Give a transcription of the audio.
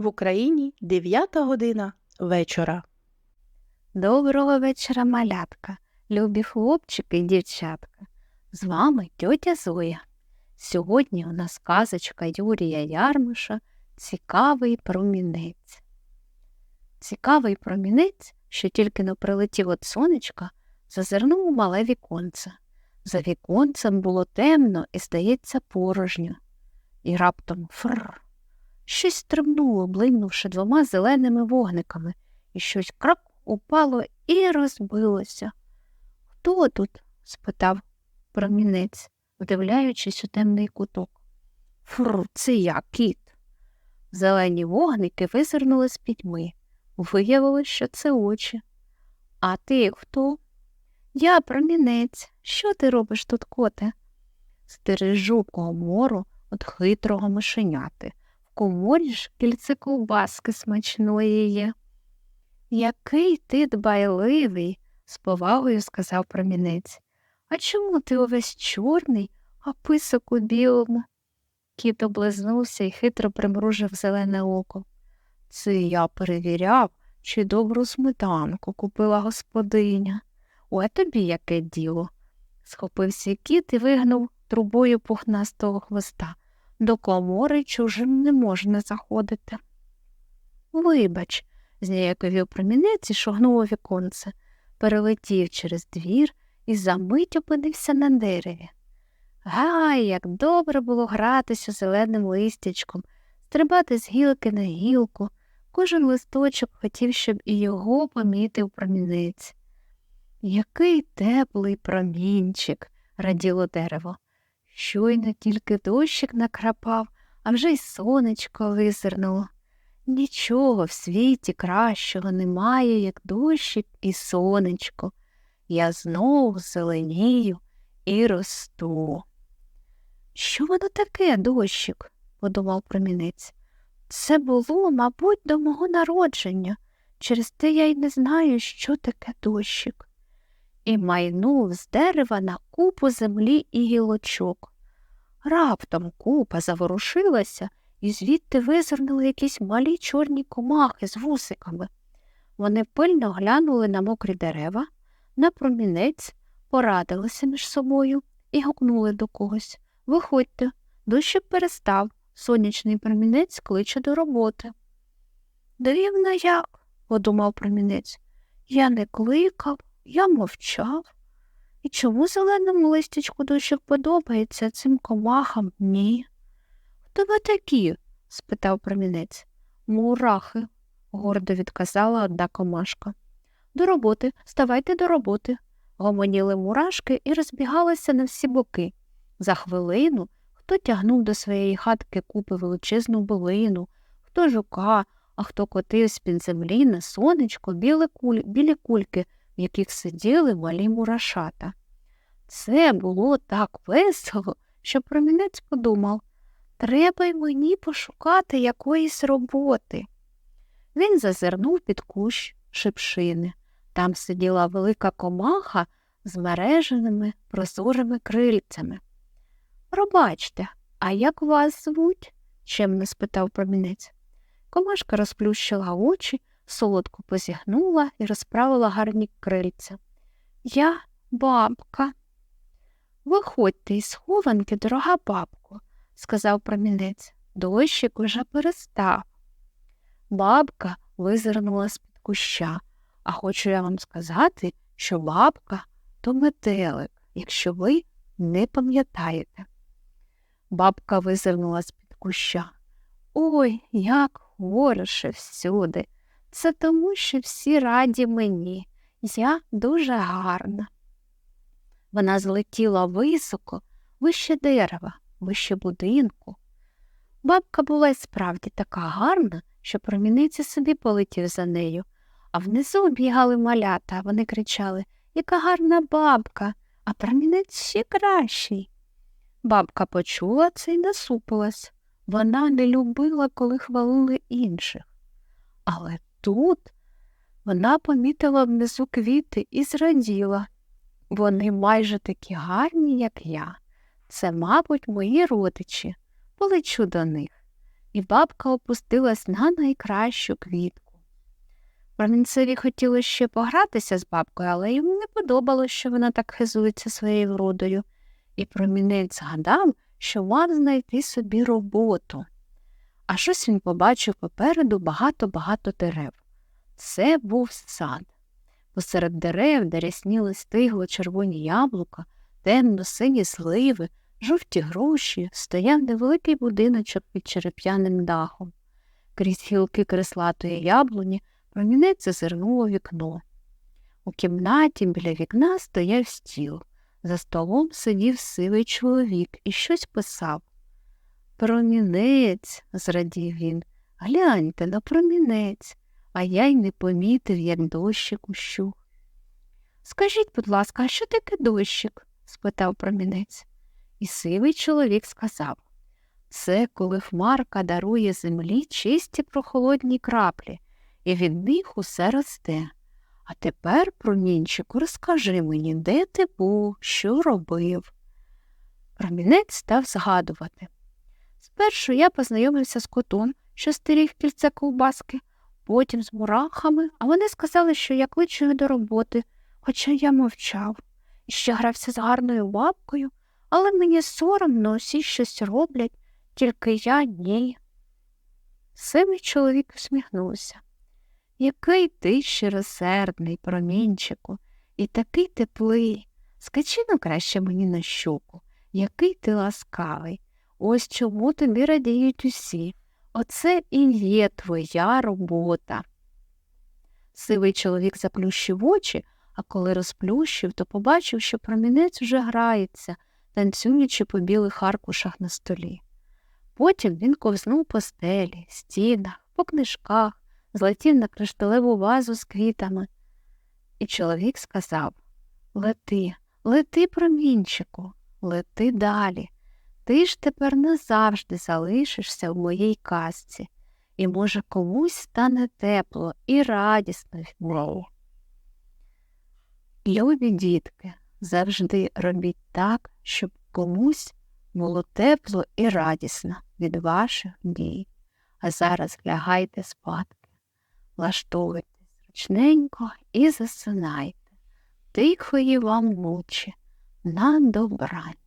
В Україні 9 година вечора. Доброго вечора, малятка, любі хлопчики і дівчатка. З вами тьотя Зоя. Сьогодні у нас казочка Юрія Ярмиша Цікавий промінець. Цікавий промінець, що тільки но прилетів від сонечка, зазирнув у мале віконце. За віконцем було темно і, здається, порожньо. І раптом фрр. Щось стрибнуло, блимнувши двома зеленими вогниками, і щось крак упало і розбилося. Хто тут? спитав промінець, вдивляючись у темний куток. Фру, це я, кіт. Зелені вогники визирнули з пітьми. Виявилось, що це очі. А ти хто? Я промінець. Що ти робиш тут, коте? Стережу комору від хитрого мишеняти. Коморі ж кільце ковбаски смачної є. Який ти дбайливий, з повагою сказав промінець. А чому ти увесь чорний, а писок у білому? Кіт облизнувся і хитро примружив зелене око. Це я перевіряв, чи добру сметанку купила господиня. Ой, тобі яке діло. Схопився кіт і вигнув трубою пухнастого хвоста. До комори чужим не можна заходити. Вибач, зніяковів промінець і шогнув у віконце, перелетів через двір і за мить опинився на дереві. Гай, як добре було гратися зеленим листячком, стрибати з гілки на гілку. Кожен листочок хотів, щоб і його помітив промінець. Який теплий промінчик, раділо дерево. Щойно тільки дощик накрапав, а вже й сонечко визирнуло. Нічого в світі кращого немає, як дощик і сонечко. Я знову зеленію і росту. Що воно таке, дощик? подумав промінець. Це було, мабуть, до мого народження. Через те я й не знаю, що таке дощик. І майнув з дерева на купу землі і гілочок. Раптом купа заворушилася, і звідти визирнули якісь малі чорні комахи з вусиками. Вони пильно глянули на мокрі дерева, на промінець, порадилися між собою і гукнули до когось Виходьте, дощик перестав, сонячний промінець кличе до роботи. Дивно як, подумав промінець. Я не кликав, я мовчав. І чому зеленому листячку дощик подобається, цим комахам ні? Хто ви такі? спитав промінець. Мурахи, гордо відказала одна комашка. До роботи, ставайте до роботи. Гомоніли мурашки і розбігалися на всі боки. За хвилину хто тягнув до своєї хатки купи величезну билину, хто жука, а хто котив з-під землі на сонечко білі, куль... білі кульки, яких сиділи малі мурашата. Це було так весело, що промінець подумав треба й мені пошукати якоїсь роботи. Він зазирнув під кущ шипшини. Там сиділа велика комаха з мереженими прозорими крильцями. Пробачте, а як вас звуть? чемно спитав промінець. Комашка розплющила очі, солодко позігнула і розправила гарні крильця. Я бабка. Виходьте із схованки, дорога бабко, сказав промінець. Дощик уже перестав. Бабка визирнула з-під куща, а хочу я вам сказати, що бабка то метелик, якщо ви не пам'ятаєте. Бабка визирнула з-під куща. Ой, як хороше всюди. Це тому, що всі раді мені. Я дуже гарна. Вона злетіла високо, вище дерева, вище будинку. Бабка була й справді така гарна, що промінець собі полетів за нею, а внизу бігали малята, вони кричали Яка гарна бабка, а промінець ще кращий. Бабка почула це й насупилась. Вона не любила, коли хвалили інших. Але тут вона помітила внизу квіти і зраділа. Вони майже такі гарні, як я. Це, мабуть, мої родичі. Полечу до них. і бабка опустилась на найкращу квітку. Промінцеві хотілося ще погратися з бабкою, але йому не подобалось, що вона так хизується своєю вродою, і промінець згадав, що мав знайти собі роботу. А щось він побачив попереду багато-багато дерев. Це був сад. Посеред дерев, де рясніли стигло червоні яблука, темно-сині сливи, жовті груші, стояв невеликий будиночок під череп'яним дахом. Крізь гілки креслатої яблуні промінець у вікно. У кімнаті біля вікна стояв стіл. За столом сидів сивий чоловік і щось писав. Промінець, зрадів він, гляньте на промінець, а я й не помітив, як дощик ущух. Скажіть, будь ласка, а що таке дощик? спитав промінець. І сивий чоловік сказав це коли хмарка дарує землі чисті прохолодні краплі, і від них усе росте. А тепер, промінчику, розкажи мені, де ти був, що робив. Промінець став згадувати. Спершу я познайомився з котом, що стеріг кільце ковбаски, потім з мурахами, а вони сказали, що я кличу їх до роботи, хоча я мовчав і ще грався з гарною бабкою, але мені соромно, усі щось роблять, тільки я ні. Сивий чоловік усміхнувся. Який ти щиросердний, промінчику, і такий теплий. Скачи ну краще мені на щоку, який ти ласкавий. Ось чому тобі радіють усі. Оце і є твоя робота. Сивий чоловік заплющив очі, а коли розплющив, то побачив, що промінець вже грається, танцюючи по білих аркушах на столі. Потім він ковзнув по стелі, стінах, по книжках, злетів на кришталеву вазу з квітами. І чоловік сказав Лети, лети, промінчику, лети далі. Ти ж тепер назавжди залишишся в моїй казці, і, може, комусь стане тепло і радісно від. Любі дітки, завжди робіть так, щоб комусь було тепло і радісно від ваших дій. А зараз лягайте спадки, влаштовуйтесь зручненько і засинайте. Тихої вам ночі, на добраніч.